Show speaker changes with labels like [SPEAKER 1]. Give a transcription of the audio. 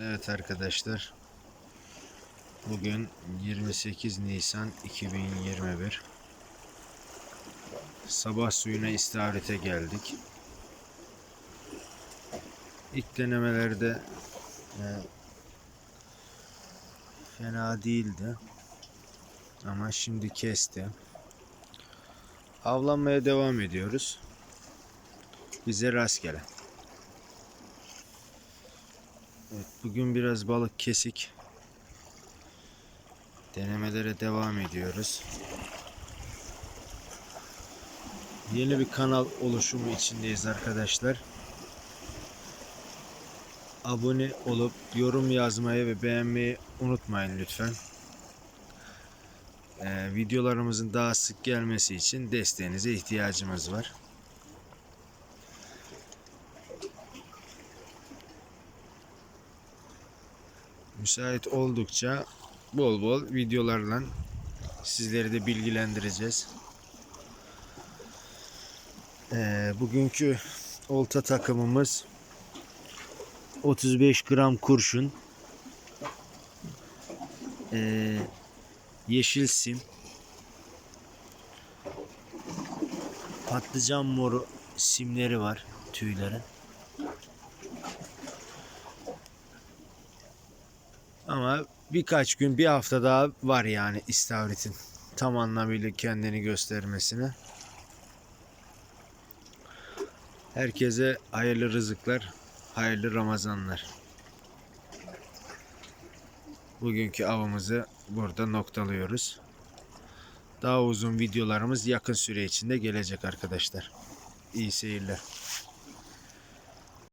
[SPEAKER 1] Evet arkadaşlar. Bugün 28 Nisan 2021. Sabah suyuna istavrite geldik. İlk denemelerde e, fena değildi. Ama şimdi kesti. Avlanmaya devam ediyoruz. Bize rastgele. Evet, bugün biraz balık kesik. Denemelere devam ediyoruz. Yeni bir kanal oluşumu içindeyiz arkadaşlar. Abone olup yorum yazmayı ve beğenmeyi unutmayın lütfen. Ee, videolarımızın daha sık gelmesi için desteğinize ihtiyacımız var. Müsait oldukça bol bol videolarla sizleri de bilgilendireceğiz. Ee, bugünkü olta takımımız 35 gram kurşun, ee, yeşil sim, patlıcan moru simleri var tüylerin. Ama birkaç gün, bir hafta daha var yani istavritin tam anlamıyla kendini göstermesine. Herkese hayırlı rızıklar, hayırlı Ramazanlar. Bugünkü avımızı burada noktalıyoruz. Daha uzun videolarımız yakın süre içinde gelecek arkadaşlar. İyi seyirler.